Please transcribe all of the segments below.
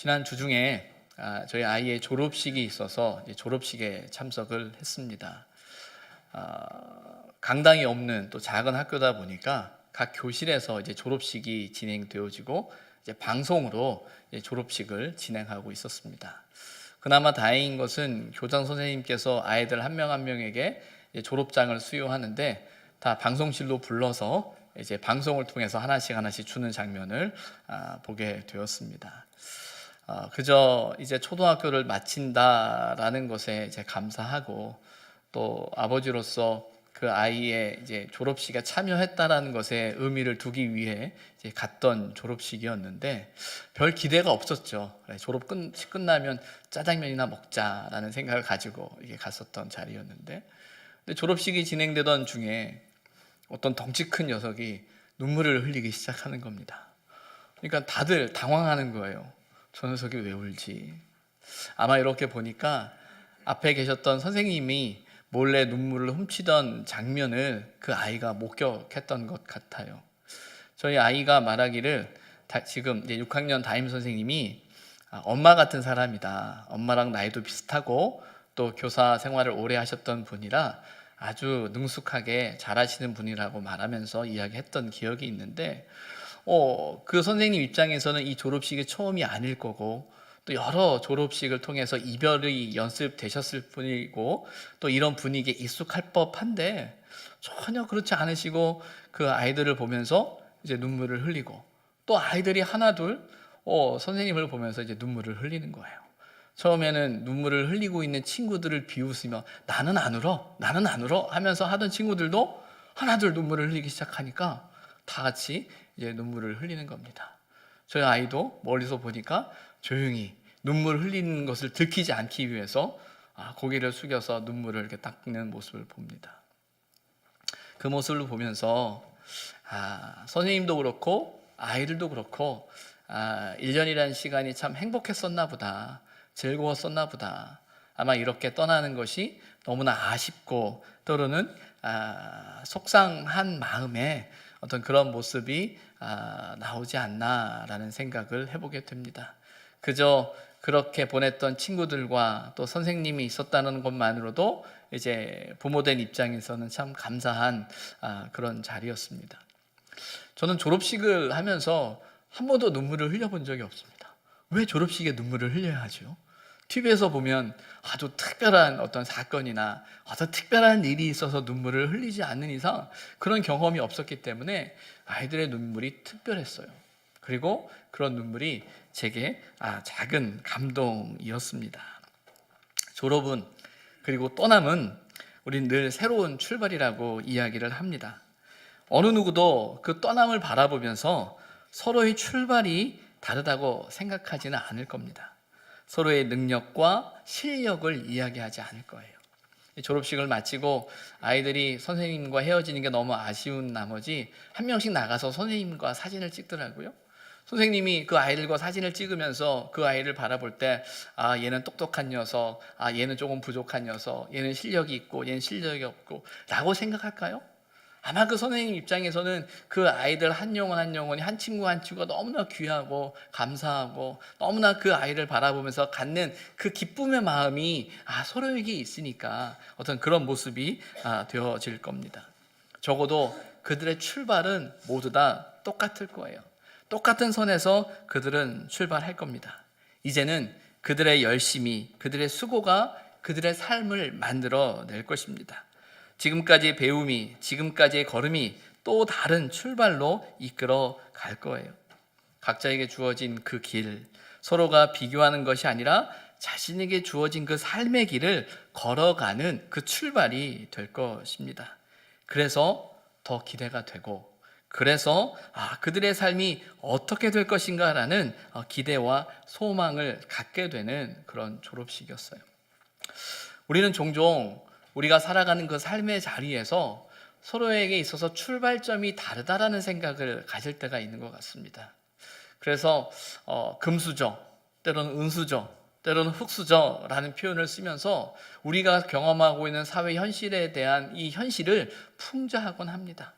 지난 주중에 아, 저희 아이의 졸업식이 있어서 졸업식에 참석을 했습니다. 아, 강당이 없는 또 작은 학교다 보니까 각 교실에서 이제 졸업식이 진행되어지고 이제 방송으로 이제 졸업식을 진행하고 있었습니다. 그나마 다행인 것은 교장 선생님께서 아이들 한 명 한 명에게 졸업장을 수여하는데 다 방송실로 불러서 이제 방송을 통해서 하나씩 하나씩 주는 장면을 아, 보게 되었습니다. 아, 그저 이제 초등학교를 마친다라는 것에 이제 감사하고 또 아버지로서 그 아이의 이제 졸업식에 참여했다라는 것에 의미를 두기 위해 이제 갔던 졸업식이었는데 별 기대가 없었죠. 그래, 졸업 끝, 끝나면 짜장면이나 먹자라는 생각을 가지고 이게 갔었던 자리였는데 졸업식이 진행되던 중에 어떤 덩치 큰 녀석이 눈물을 흘리기 시작하는 겁니다. 그러니까 다들 당황하는 거예요. 저 녀석이 왜 울지? 아마 이렇게 보니까 앞에 계셨던 선생님이 몰래 눈물을 훔치던 장면을 그 아이가 목격했던 것 같아요. 저희 아이가 말하기를 다- 지금 이제 6학년 담임 선생님이 아, 엄마 같은 사람이다. 엄마랑 나이도 비슷하고 또 교사 생활을 오래 하셨던 분이라 아주 능숙하게 잘하시는 분이라고 말하면서 이야기했던 기억이 있는데 어, 그 선생님 입장에서는 이 졸업식이 처음이 아닐 거고 또 여러 졸업식을 통해서 이별이 연습되셨을 뿐이고 또 이런 분위기에 익숙할 법한데 전혀 그렇지 않으시고 그 아이들을 보면서 이제 눈물을 흘리고 또 아이들이 하나둘 어, 선생님을 보면서 이제 눈물을 흘리는 거예요. 처음에는 눈물을 흘리고 있는 친구들을 비웃으며 나는 안 울어, 나는 안 울어 하면서 하던 친구들도 하나둘 눈물을 흘리기 시작하니까 다 같이 이제 눈물을 흘리는 겁니다. 저희 아이도 멀리서 보니까 조용히 눈물 흘리는 것을 들키지 않기 위해서 아, 고개를 숙여서 눈물을 이렇게 닦는 모습을 봅니다. 그 모습을 보면서 아, 선생님도 그렇고 아이들도 그렇고 아, 1년이라는 시간이 참 행복했었나 보다. 즐거웠었나 보다. 아마 이렇게 떠나는 것이 너무나 아쉽고 때로는 아, 속상한 마음에 어떤 그런 모습이 아, 나오지 않나라는 생각을 해보게 됩니다. 그저 그렇게 보냈던 친구들과 또 선생님이 있었다는 것만으로도 이제 부모된 입장에서는 참 감사한 아, 그런 자리였습니다. 저는 졸업식을 하면서 한 번도 눈물을 흘려본 적이 없습니다. 왜 졸업식에 눈물을 흘려야 하죠? TV에서 보면 아주 특별한 어떤 사건이나 어떤 특별한 일이 있어서 눈물을 흘리지 않는 이상 그런 경험이 없었기 때문에 아이들의 눈물이 특별했어요. 그리고 그런 눈물이 제게 아, 작은 감동이었습니다. 졸업은 그리고 떠남은 우린 늘 새로운 출발이라고 이야기를 합니다. 어느 누구도 그 떠남을 바라보면서 서로의 출발이 다르다고 생각하지는 않을 겁니다. 서로의 능력과 실력을 이야기하지 않을 거예요. 졸업식을 마치고 아이들이 선생님과 헤어지는 게 너무 아쉬운 나머지 한 명씩 나가서 선생님과 사진을 찍더라고요. 선생님이 그 아이들과 사진을 찍으면서 그 아이를 바라볼 때, 아, 얘는 똑똑한 녀석, 아, 얘는 조금 부족한 녀석, 얘는 실력이 있고, 얘는 실력이 없고, 라고 생각할까요? 아마 그 선생님 입장에서는 그 아이들 한 영혼 한 영혼이 한 친구 한 친구가 너무나 귀하고 감사하고 너무나 그 아이를 바라보면서 갖는 그 기쁨의 마음이 아, 서로에게 있으니까 어떤 그런 모습이 아, 되어질 겁니다. 적어도 그들의 출발은 모두 다 똑같을 거예요. 똑같은 선에서 그들은 출발할 겁니다. 이제는 그들의 열심이, 그들의 수고가 그들의 삶을 만들어 낼 것입니다. 지금까지의 배움이, 지금까지의 걸음이 또 다른 출발로 이끌어 갈 거예요. 각자에게 주어진 그 길, 서로가 비교하는 것이 아니라 자신에게 주어진 그 삶의 길을 걸어가는 그 출발이 될 것입니다. 그래서 더 기대가 되고, 그래서 아, 그들의 삶이 어떻게 될 것인가라는 어, 기대와 소망을 갖게 되는 그런 졸업식이었어요. 우리는 종종 우리가 살아가는 그 삶의 자리에서 서로에게 있어서 출발점이 다르다라는 생각을 가질 때가 있는 것 같습니다. 그래서 어, 금수저, 때로는 은수저, 때로는 흙수저라는 표현을 쓰면서 우리가 경험하고 있는 사회 현실에 대한 이 현실을 풍자하곤 합니다.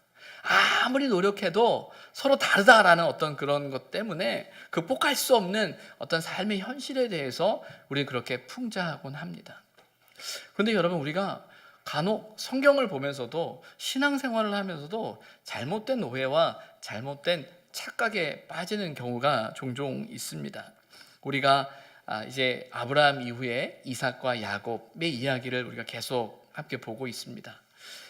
아무리 노력해도 서로 다르다라는 어떤 그런 것 때문에 극복할 수 없는 어떤 삶의 현실에 대해서 우리는 그렇게 풍자하곤 합니다. 그런데 여러분 우리가 간혹 성경을 보면서도 신앙생활을 하면서도 잘못된 오해와 잘못된 착각에 빠지는 경우가 종종 있습니다. 우리가 아, 이제 아브라함 이후에 이삭과 야곱의 이야기를 우리가 계속 함께 보고 있습니다.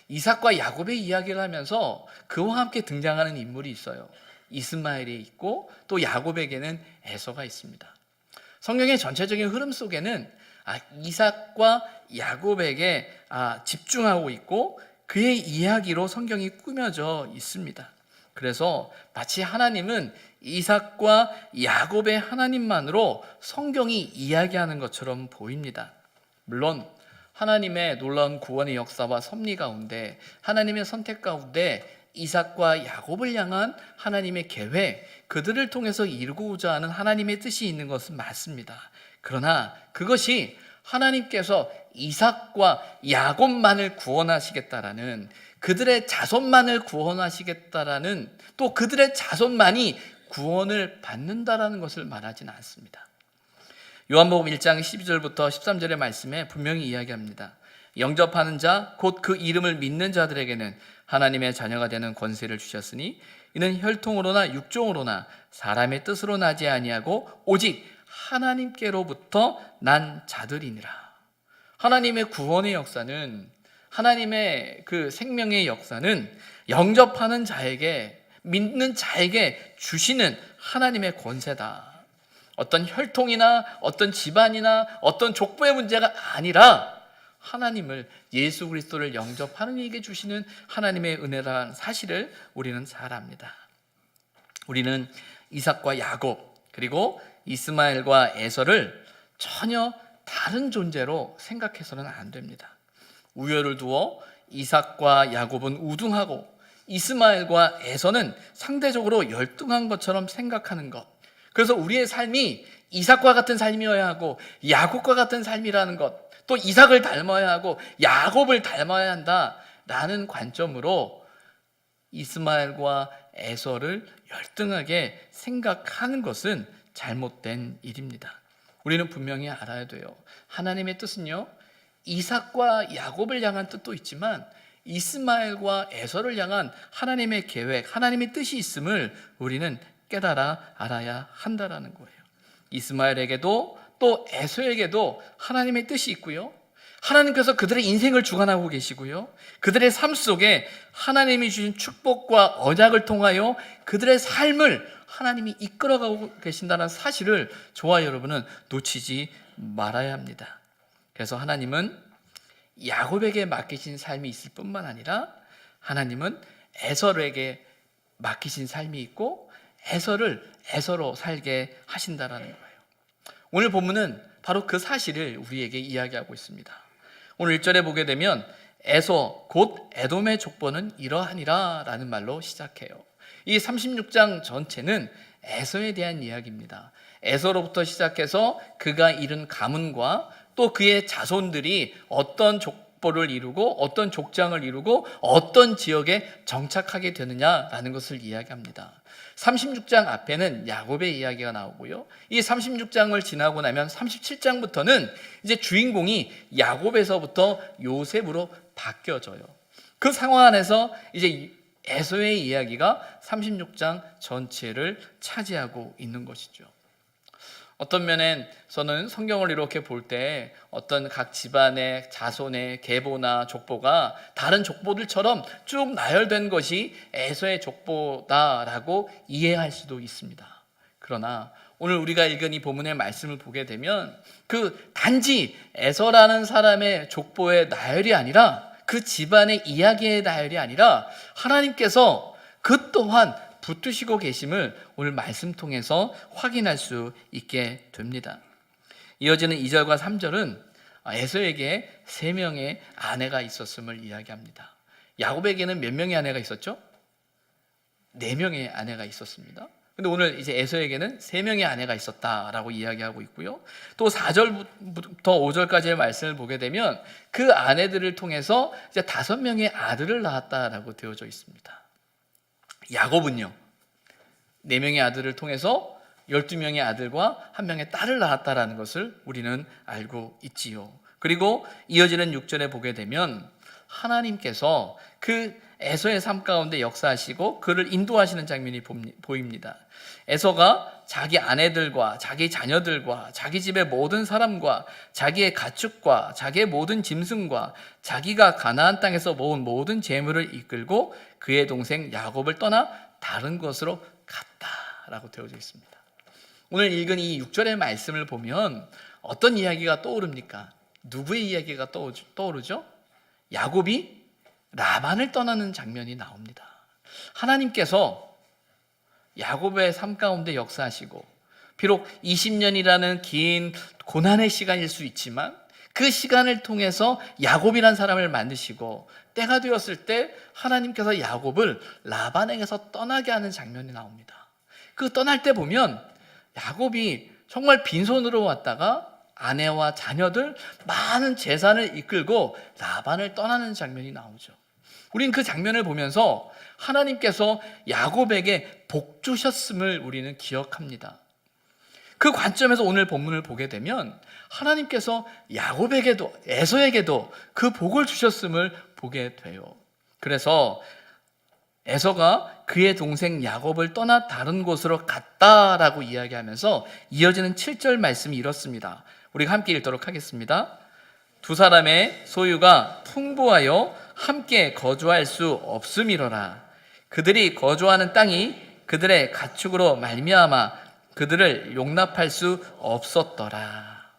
이삭과 야곱의 이야기를 하면서 그와 함께 등장하는 인물이 있어요. 이스마엘이 있고 또 야곱에게는 에서가 있습니다. 성경의 전체적인 흐름 속에는 아, 이삭과 야곱에게 아, 집중하고 있고 그의 이야기로 성경이 꾸며져 있습니다. 그래서 마치 하나님은 이삭과 야곱의 하나님만으로 성경이 이야기하는 것처럼 보입니다. 물론 하나님의 놀라운 구원의 역사와 섭리 가운데 하나님의 선택 가운데 이삭과 야곱을 향한 하나님의 계획, 그들을 통해서 이루고자 하는 하나님의 뜻이 있는 것은 맞습니다. 그러나 그것이 하나님께서 이삭과 야곱만을 구원하시겠다라는 그들의 자손만을 구원하시겠다라는 또 그들의 자손만이 구원을 받는다라는 것을 말하지는 않습니다. 요한복음 1장 12절부터 13절의 말씀에 분명히 이야기합니다. 영접하는 자, 곧 그 이름을 믿는 자들에게는 하나님의 자녀가 되는 권세를 주셨으니 이는 혈통으로나 육종으로나 사람의 뜻으로 나지 아니하고 오직 하나님께로부터 난 자들이니라. 하나님의 구원의 역사는 하나님의 그 생명의 역사는 영접하는 자에게 믿는 자에게 주시는 하나님의 권세다. 어떤 혈통이나 어떤 집안이나 어떤 족보의 문제가 아니라 하나님을 예수 그리스도를 영접하는 이에게 주시는 하나님의 은혜라는 사실을 우리는 잘 압니다. 우리는 이삭과 야곱 그리고 이스마엘과 에서를 전혀 다른 존재로 생각해서는 안 됩니다. 우열을 두어 이삭과 야곱은 우등하고 이스마엘과 에서는 상대적으로 열등한 것처럼 생각하는 것. 그래서 우리의 삶이 이삭과 같은 삶이어야 하고 야곱과 같은 삶이라는 것. 또 이삭을 닮아야 하고 야곱을 닮아야 한다라는 관점으로 이스마엘과 에서를 열등하게 생각하는 것은 잘못된 일입니다. 우리는 분명히 알아야 돼요. 하나님의 뜻은요. 이삭과 야곱을 향한 뜻도 있지만 이스마엘과 에서를 향한 하나님의 계획, 하나님의 뜻이 있음을 우리는 깨달아 알아야 한다라는 거예요. 이스마엘에게도 또 에서에게도 하나님의 뜻이 있고요. 하나님께서 그들의 인생을 주관하고 계시고요. 그들의 삶 속에 하나님이 주신 축복과 언약을 통하여 그들의 삶을 하나님이 이끌어가고 계신다는 사실을 저와 여러분은 놓치지 말아야 합니다. 그래서 하나님은 야곱에게 맡기신 삶이 있을 뿐만 아니라 하나님은 에서에게 맡기신 삶이 있고 에서를 에서로 살게 하신다라는 거예요. 오늘 본문은 바로 그 사실을 우리에게 이야기하고 있습니다. 오늘 1절에 보게 되면 에서 곧 에돔의 족보는 이러하니라라는 말로 시작해요. 이 36장 전체는 에서에 대한 이야기입니다. 에서로부터 시작해서 그가 이룬 가문과 또 그의 자손들이 어떤 족 보를 이루고 어떤 족장을 이루고 어떤 지역에 정착하게 되느냐라는 것을 이야기합니다. 36장 앞에는 야곱의 이야기가 나오고요. 이 36장을 지나고 나면 37장부터는 이제 주인공이 야곱에서부터 요셉으로 바뀌어져요. 그 상황 안에서 이제 에서의 이야기가 36장 전체를 차지하고 있는 것이죠. 어떤 면에서는 성경을 이렇게 볼 때 어떤 각 집안의 자손의 계보나 족보가 다른 족보들처럼 쭉 나열된 것이 에서의 족보다라고 이해할 수도 있습니다. 그러나 오늘 우리가 읽은 이 본문의 말씀을 보게 되면 그 단지 에서라는 사람의 족보의 나열이 아니라 그 집안의 이야기의 나열이 아니라 하나님께서 그 또한 붙드시고 계심을 오늘 말씀 통해서 확인할 수 있게 됩니다. 이어지는 2절과 3절은 에서에게 세 명의 아내가 있었음을 이야기합니다. 야곱에게는 몇 명의 아내가 있었죠? 네 명의 아내가 있었습니다. 근데 오늘 이제 에서에게는 세 명의 아내가 있었다라고 이야기하고 있고요. 또 4절부터 5절까지의 말씀을 보게 되면 그 아내들을 통해서 이제 다섯 명의 아들을 낳았다라고 되어져 있습니다. 야곱은요. 네 명의 아들을 통해서 12명의 아들과 한 명의 딸을 낳았다라는 것을 우리는 알고 있지요. 그리고 이어지는 6절에 보게 되면 하나님께서 그 에서의 삶 가운데 역사하시고 그를 인도하시는 장면이 보입니다. 에서가 자기 아내들과 자기 자녀들과 자기 집의 모든 사람과 자기의 가축과 자기의 모든 짐승과 자기가 가나안 땅에서 모은 모든 재물을 이끌고 그의 동생 야곱을 떠나 다른 곳으로 갔다라고 되어져 있습니다. 오늘 읽은 이 6절의 말씀을 보면 어떤 이야기가 떠오릅니까? 누구의 이야기가 떠오- 떠오르죠? 야곱이 라반을 떠나는 장면이 나옵니다. 하나님께서 야곱의 삶 가운데 역사하시고 비록 20년이라는 긴 고난의 시간일 수 있지만 그 시간을 통해서 야곱이란 사람을 만드시고 때가 되었을 때 하나님께서 야곱을 라반에게서 떠나게 하는 장면이 나옵니다. 그 떠날 때 보면 야곱이 정말 빈손으로 왔다가 아내와 자녀들 많은 재산을 이끌고 라반을 떠나는 장면이 나오죠. 우린 그 장면을 보면서 하나님께서 야곱에게 복 주셨음을 우리는 기억합니다. 그 관점에서 오늘 본문을 보게 되면 하나님께서 야곱에게도 에서에게도 그 복을 주셨음을 보게 돼요. 그래서 에서가 그의 동생 야곱을 떠나 다른 곳으로 갔다라고 이야기하면서 이어지는 7절 말씀이 이렇습니다. 우리가 함께 읽도록 하겠습니다. 두 사람의 소유가 풍부하여 함께 거주할 수 없음이로라. 그들이 거주하는 땅이 그들의 가축으로 말미암아 그들을 용납할 수 없었더라.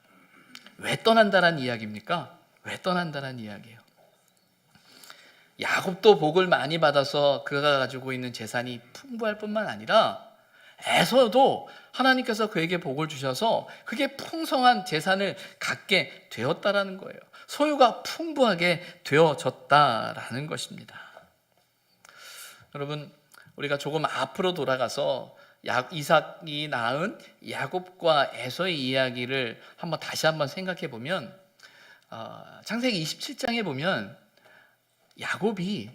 왜 떠난다란 이야기입니까? 왜 떠난다란 이야기예요? 야곱도 복을 많이 받아서 그가 가지고 있는 재산이 풍부할 뿐만 아니라 에서도 하나님께서 그에게 복을 주셔서 그게 풍성한 재산을 갖게 되었다라는 거예요. 소유가 풍부하게 되어졌다라는 것입니다. 여러분, 우리가 조금 앞으로 돌아가서 야, 이삭이 낳은 야곱과 에서의 이야기를 한번 다시 한번 생각해 보면 어, 창세기 27장에 보면 야곱이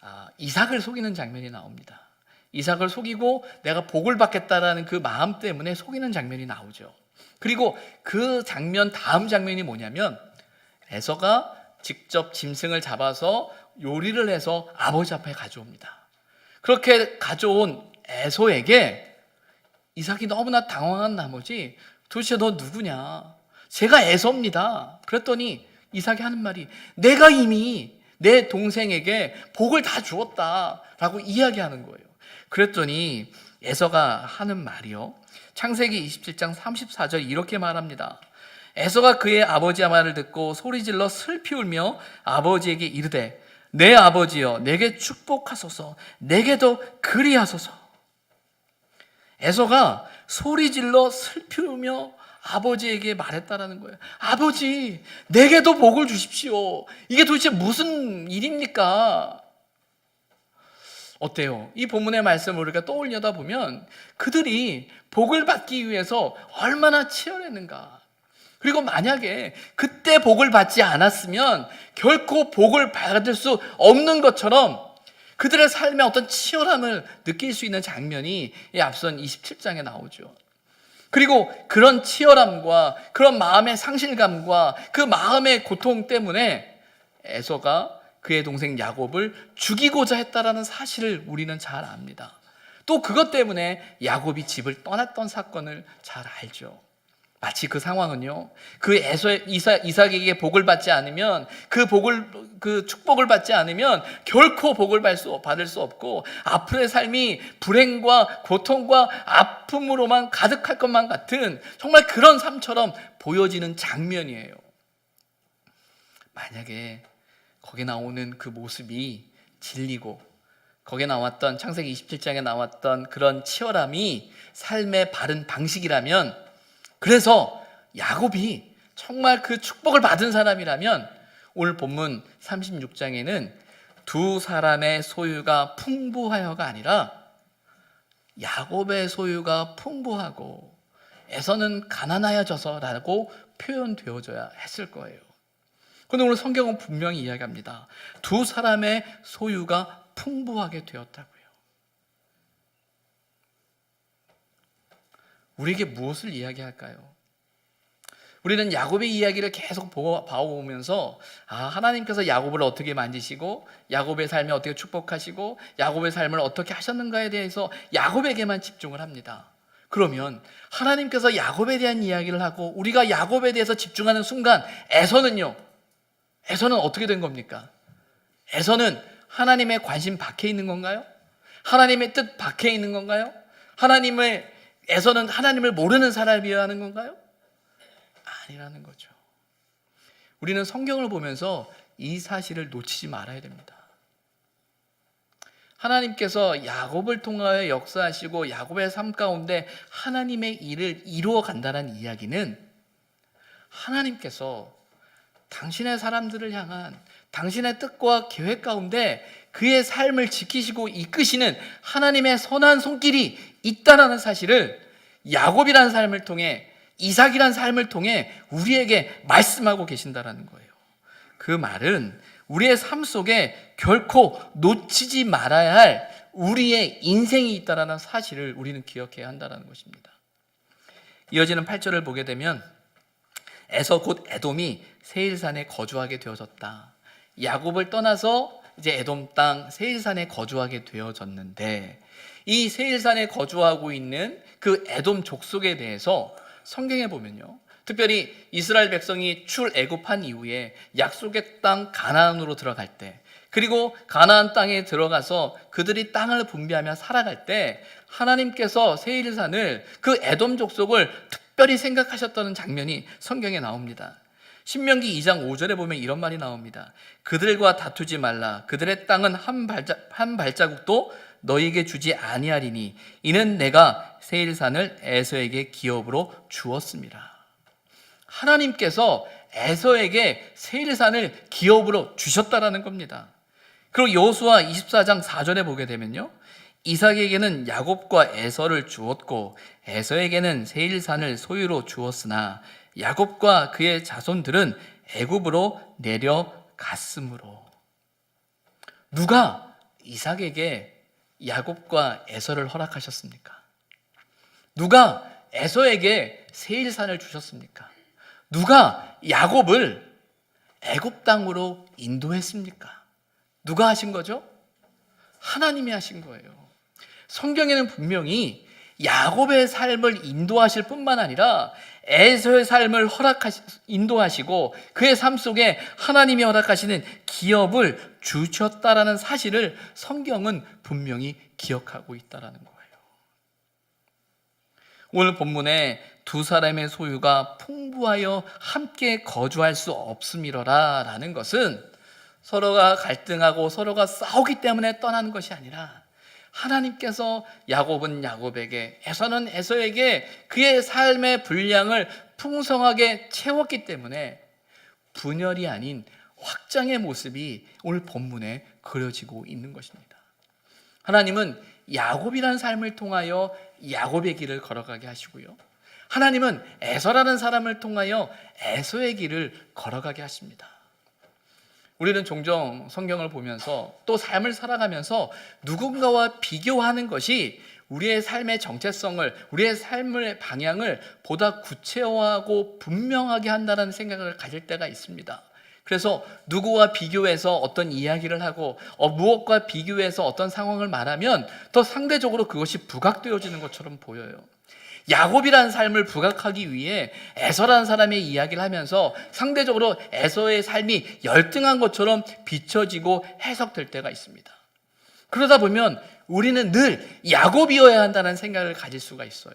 아, 이삭을 속이는 장면이 나옵니다. 이삭을 속이고 내가 복을 받겠다라는 그 마음 때문에 속이는 장면이 나오죠. 그리고 그 장면 다음 장면이 뭐냐면 에서가 직접 짐승을 잡아서 요리를 해서 아버지 앞에 가져옵니다. 그렇게 가져온 에서에게 이삭이 너무나 당황한 나머지 도대체 너 누구냐? 제가 에서입니다. 그랬더니 이삭이 하는 말이 내가 이미 내 동생에게 복을 다 주었다라고 이야기하는 거예요. 그랬더니 에서가 하는 말이요. 창세기 27장 34절 이렇게 말합니다. 에서가 그의 아버지의 말을 듣고 소리질러 슬피 울며 아버지에게 이르되 내 아버지여 내게 축복하소서 내게도 그리하소서 에서가 소리질러 슬피 울며 아버지에게 말했다라는 거예요. 아버지, 내게도 복을 주십시오. 이게 도대체 무슨 일입니까? 어때요? 이 본문의 말씀을 우리가 떠올려다 보면 그들이 복을 받기 위해서 얼마나 치열했는가. 그리고 만약에 그때 복을 받지 않았으면 결코 복을 받을 수 없는 것처럼 그들의 삶의 어떤 치열함을 느낄 수 있는 장면이 이 앞선 27장에 나오죠. 그리고 그런 치열함과 그런 마음의 상실감과 그 마음의 고통 때문에 에서가 그의 동생 야곱을 죽이고자 했다라는 사실을 우리는 잘 압니다. 또 그것 때문에 야곱이 집을 떠났던 사건을 잘 알죠. 마치 그 상황은요. 그 에서 이사 이삭에게 복을 받지 않으면 그 복을 그 축복을 받지 않으면 결코 복을 받을 수, 받을 수 없고 앞으로의 삶이 불행과 고통과 아픔으로만 가득할 것만 같은 정말 그런 삶처럼 보여지는 장면이에요. 만약에 거기 나오는 그 모습이 진리고 거기에 나왔던 창세기 27장에 나왔던 그런 치열함이 삶의 바른 방식이라면 그래서 야곱이 정말 그 축복을 받은 사람이라면 오늘 본문 36장에는 두 사람의 소유가 풍부하여가 아니라 야곱의 소유가 풍부하고 에서는 가난하여져서라고 표현되어져야 했을 거예요. 그런데 오늘 성경은 분명히 이야기합니다. 두 사람의 소유가 풍부하게 되었다고요. 우리에게 무엇을 이야기할까요? 우리는 야곱의 이야기를 계속 봐오면서 아 하나님께서 야곱을 어떻게 만지시고 야곱의 삶에 어떻게 축복하시고 야곱의 삶을 어떻게 하셨는가에 대해서 야곱에게만 집중을 합니다. 그러면 하나님께서 야곱에 대한 이야기를 하고 우리가 야곱에 대해서 집중하는 순간 에서는요. 에서는 어떻게 된 겁니까? 에서는 하나님의 관심 밖에 있는 건가요? 하나님의 뜻 밖에 있는 건가요? 하나님의 에서는 하나님을 모르는 사람이어야 하는 건가요? 아니라는 거죠. 우리는 성경을 보면서 이 사실을 놓치지 말아야 됩니다. 하나님께서 야곱을 통하여 역사하시고 야곱의 삶 가운데 하나님의 일을 이루어 간다는 이야기는 하나님께서 당신의 사람들을 향한 당신의 뜻과 계획 가운데 그의 삶을 지키시고 이끄시는 하나님의 선한 손길이 있다라는 사실을 야곱이라는 삶을 통해 이삭이라는 삶을 통해 우리에게 말씀하고 계신다라는 거예요. 그 말은 우리의 삶 속에 결코 놓치지 말아야 할 우리의 인생이 있다라는 사실을 우리는 기억해야 한다는 것입니다. 이어지는 8절을 보게 되면 에서 곧 에돔이 세일산에 거주하게 되어졌다. 야곱을 떠나서 이제 에돔 땅 세일산에 거주하게 되어졌는데 이 세일산에 거주하고 있는 그 에돔 족속에 대해서 성경에 보면요. 특별히 이스라엘 백성이 출애굽한 이후에 약속의 땅 가나안으로 들어갈 때 그리고 가나안 땅에 들어가서 그들이 땅을 분배하며 살아갈 때 하나님께서 세일산을 그 에돔 족속을 특별히 생각하셨다는 장면이 성경에 나옵니다. 신명기 2장 5절에 보면 이런 말이 나옵니다. 그들과 다투지 말라. 그들의 땅은 한, 발자, 한 발자국도 너희에게 주지 아니하리니 이는 내가 세일산을 에서에게 기업으로 주었습니다. 하나님께서 에서에게 세일산을 기업으로 주셨다라는 겁니다. 그리고 여호수아 24장 4절에 보게 되면요. 이삭에게는 야곱과 에서를 주었고 에서에게는 세일산을 소유로 주었으나 야곱과 그의 자손들은 애굽으로 내려갔으므로 누가 이삭에게 야곱과 에서를 허락하셨습니까? 누가 에서에게 세일산을 주셨습니까? 누가 야곱을 애굽 땅으로 인도했습니까? 누가 하신 거죠? 하나님이 하신 거예요. 성경에는 분명히 야곱의 삶을 인도하실 뿐만 아니라 에서의 삶을 허락하시 인도하시고 그의 삶 속에 하나님이 허락하시는 기업을 주셨다라는 사실을 성경은 분명히 기억하고 있다라는 거예요. 오늘 본문에 두 사람의 소유가 풍부하여 함께 거주할 수 없음이러라라는 것은 서로가 갈등하고 서로가 싸우기 때문에 떠나는 것이 아니라 하나님께서 야곱은 야곱에게 에서는 에서에게 그의 삶의 분량을 풍성하게 채웠기 때문에 분열이 아닌 확장의 모습이 오늘 본문에 그려지고 있는 것입니다. 하나님은 야곱이라는 삶을 통하여 야곱의 길을 걸어가게 하시고요. 하나님은 에서라는 사람을 통하여 에서의 길을 걸어가게 하십니다. 우리는 종종 성경을 보면서 또 삶을 살아가면서 누군가와 비교하는 것이 우리의 삶의 정체성을, 우리의 삶의 방향을 보다 구체화하고 분명하게 한다는 생각을 가질 때가 있습니다. 그래서 누구와 비교해서 어떤 이야기를 하고 어, 무엇과 비교해서 어떤 상황을 말하면 더 상대적으로 그것이 부각되어지는 것처럼 보여요. 야곱이라는 삶을 부각하기 위해 에서라는 사람의 이야기를 하면서 상대적으로 에서의 삶이 열등한 것처럼 비춰지고 해석될 때가 있습니다. 그러다 보면 우리는 늘 야곱이어야 한다는 생각을 가질 수가 있어요.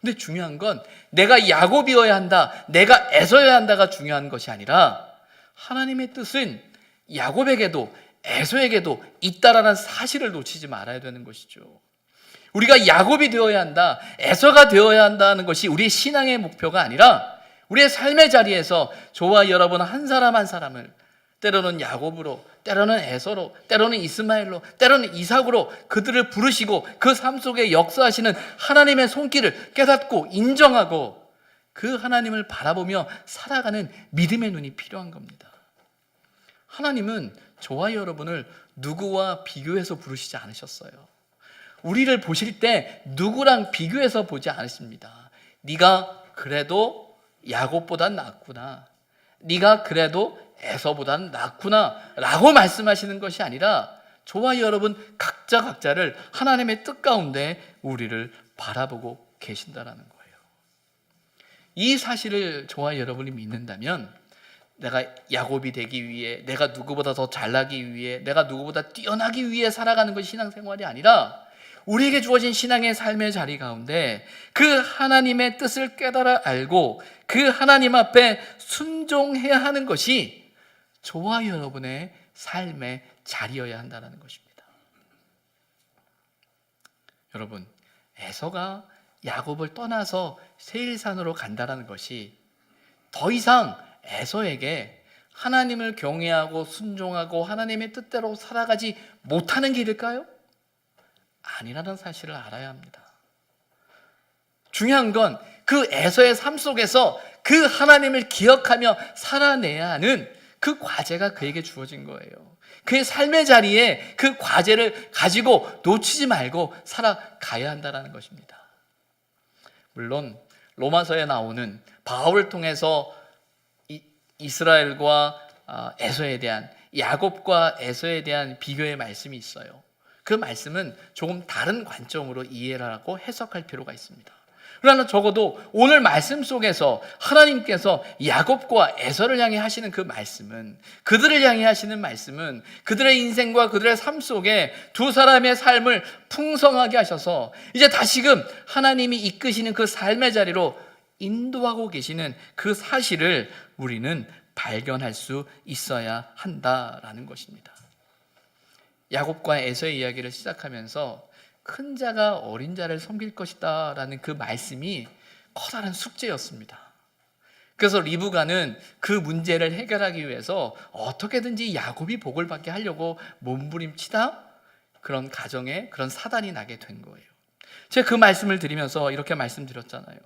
근데 중요한 건 내가 야곱이어야 한다, 내가 에서여야 한다가 중요한 것이 아니라 하나님의 뜻은 야곱에게도 에서에게도 있다라는 사실을 놓치지 말아야 되는 것이죠. 우리가 야곱이 되어야 한다, 에서가 되어야 한다는 것이 우리의 신앙의 목표가 아니라 우리의 삶의 자리에서 저와 여러분 한 사람 한 사람을 때로는 야곱으로, 때로는 에서로, 때로는 이스마엘로, 때로는 이삭으로 그들을 부르시고 그 삶 속에 역사하시는 하나님의 손길을 깨닫고 인정하고 그 하나님을 바라보며 살아가는 믿음의 눈이 필요한 겁니다. 하나님은 저와 여러분을 누구와 비교해서 부르시지 않으셨어요. 우리를 보실 때 누구랑 비교해서 보지 않으십니다. 네가 그래도 야곱보단 낫구나. 네가 그래도 에서보단 낫구나라고 말씀하시는 것이 아니라 저와 여러분 각자 각자를 하나님의 뜻 가운데 우리를 바라보고 계신다라는 거예요. 이 사실을 저와 여러분이 믿는다면 내가 야곱이 되기 위해 내가 누구보다 더 잘나기 위해 내가 누구보다 뛰어나기 위해 살아가는 것이 신앙생활이 아니라 우리에게 주어진 신앙의 삶의 자리 가운데 그 하나님의 뜻을 깨달아 알고 그 하나님 앞에 순종해야 하는 것이 저와 여러분의 삶의 자리여야 한다는 것입니다. 여러분, 에서가 야곱을 떠나서 세일산으로 간다는 것이 더 이상 에서에게 하나님을 경외하고 순종하고 하나님의 뜻대로 살아가지 못하는 길일까요? 아니라는 사실을 알아야 합니다. 중요한 건그 에서의 삶 속에서 그 하나님을 기억하며 살아내야 하는 그 과제가 그에게 주어진 거예요. 그의 삶의 자리에 그 과제를 가지고 놓치지 말고 살아가야 한다는 것입니다. 물론 로마서에 나오는 바울을 통해서 이, 이스라엘과 아, 에서에 대한 야곱과 에서에 대한 비교의 말씀이 있어요. 그 말씀은 조금 다른 관점으로 이해하고 해석할 필요가 있습니다. 그러나 적어도 오늘 말씀 속에서 하나님께서 야곱과 에서를 향해 하시는 그 말씀은 그들을 향해 하시는 말씀은 그들의 인생과 그들의 삶 속에 두 사람의 삶을 풍성하게 하셔서 이제 다시금 하나님이 이끄시는 그 삶의 자리로 인도하고 계시는 그 사실을 우리는 발견할 수 있어야 한다라는 것입니다. 야곱과 에서의 이야기를 시작하면서 큰 자가 어린 자를 섬길 것이다 라는 그 말씀이 커다란 숙제였습니다. 그래서 리브가는 그 문제를 해결하기 위해서 어떻게든지 야곱이 복을 받게 하려고 몸부림치다 그런 가정에 그런 사단이 나게 된 거예요. 제가 그 말씀을 드리면서 이렇게 말씀드렸잖아요.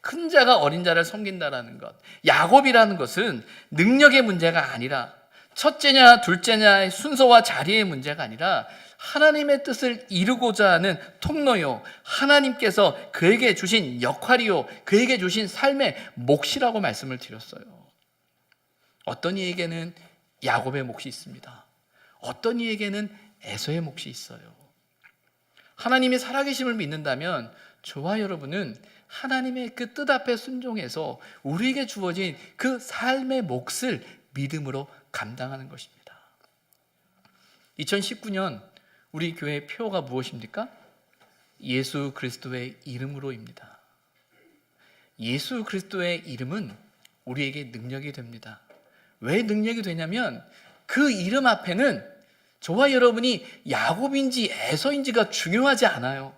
큰 자가 어린 자를 섬긴다라는 것. 야곱이라는 것은 능력의 문제가 아니라 첫째냐 둘째냐의 순서와 자리의 문제가 아니라 하나님의 뜻을 이루고자 하는 통로요. 하나님께서 그에게 주신 역할이요. 그에게 주신 삶의 몫이라고 말씀을 드렸어요. 어떤 이에게는 야곱의 몫이 있습니다. 어떤 이에게는 에서의 몫이 있어요. 하나님이 살아계심을 믿는다면 저와 여러분은 하나님의 그 뜻 앞에 순종해서 우리에게 주어진 그 삶의 몫을 믿음으로 감당하는 것입니다. 2019년 우리 교회 표가 무엇입니까? 예수 그리스도의 이름으로입니다. 예수 그리스도의 이름은 우리에게 능력이 됩니다. 왜 능력이 되냐면 그 이름 앞에는 저와 여러분이 야곱인지 에서인지가 중요하지 않아요.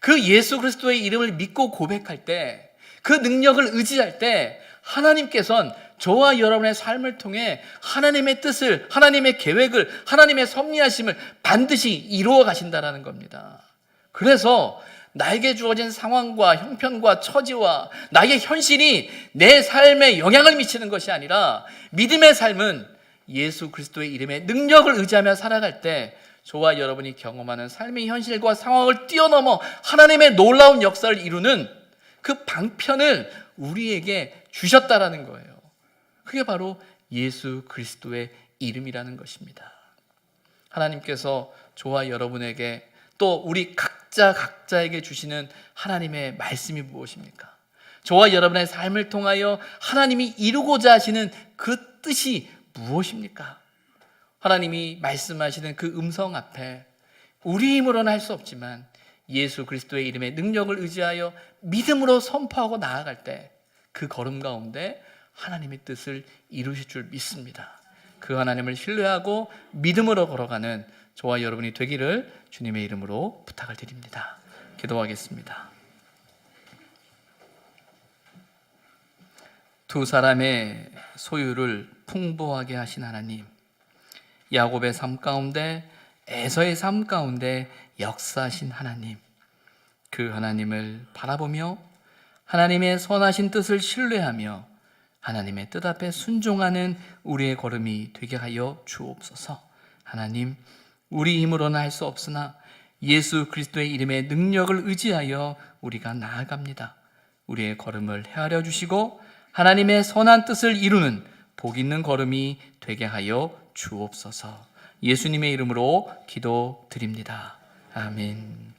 그 예수 그리스도의 이름을 믿고 고백할 때, 그 능력을 의지할 때, 하나님께서는 저와 여러분의 삶을 통해 하나님의 뜻을, 하나님의 계획을, 하나님의 섭리하심을 반드시 이루어 가신다라는 겁니다. 그래서 나에게 주어진 상황과 형편과 처지와 나의 현실이 내 삶에 영향을 미치는 것이 아니라 믿음의 삶은 예수 그리스도의 이름에 능력을 의지하며 살아갈 때 저와 여러분이 경험하는 삶의 현실과 상황을 뛰어넘어 하나님의 놀라운 역사를 이루는 그 방편을 우리에게 주셨다라는 거예요. 그게 바로 예수 그리스도의 이름이라는 것입니다. 하나님께서 저와 여러분에게 또 우리 각자 각자에게 주시는 하나님의 말씀이 무엇입니까? 저와 여러분의 삶을 통하여 하나님이 이루고자 하시는 그 뜻이 무엇입니까? 하나님이 말씀하시는 그 음성 앞에 우리 힘으로는 할 수 없지만 예수 그리스도의 이름의 능력을 의지하여 믿음으로 선포하고 나아갈 때 그 걸음 가운데 하나님의 뜻을 이루실 줄 믿습니다. 그 하나님을 신뢰하고 믿음으로 걸어가는 저와 여러분이 되기를 주님의 이름으로 부탁을 드립니다. 기도하겠습니다. 두 사람의 소유를 풍부하게 하신 하나님, 야곱의 삶 가운데 에서의 삶 가운데 역사하신 하나님, 그 하나님을 바라보며 하나님의 선하신 뜻을 신뢰하며 하나님의 뜻 앞에 순종하는 우리의 걸음이 되게 하여 주옵소서. 하나님, 우리 힘으로는 할 수 없으나 예수 그리스도의 이름의 능력을 의지하여 우리가 나아갑니다. 우리의 걸음을 헤아려 주시고 하나님의 선한 뜻을 이루는 복 있는 걸음이 되게 하여 주옵소서. 예수님의 이름으로 기도드립니다. 아멘.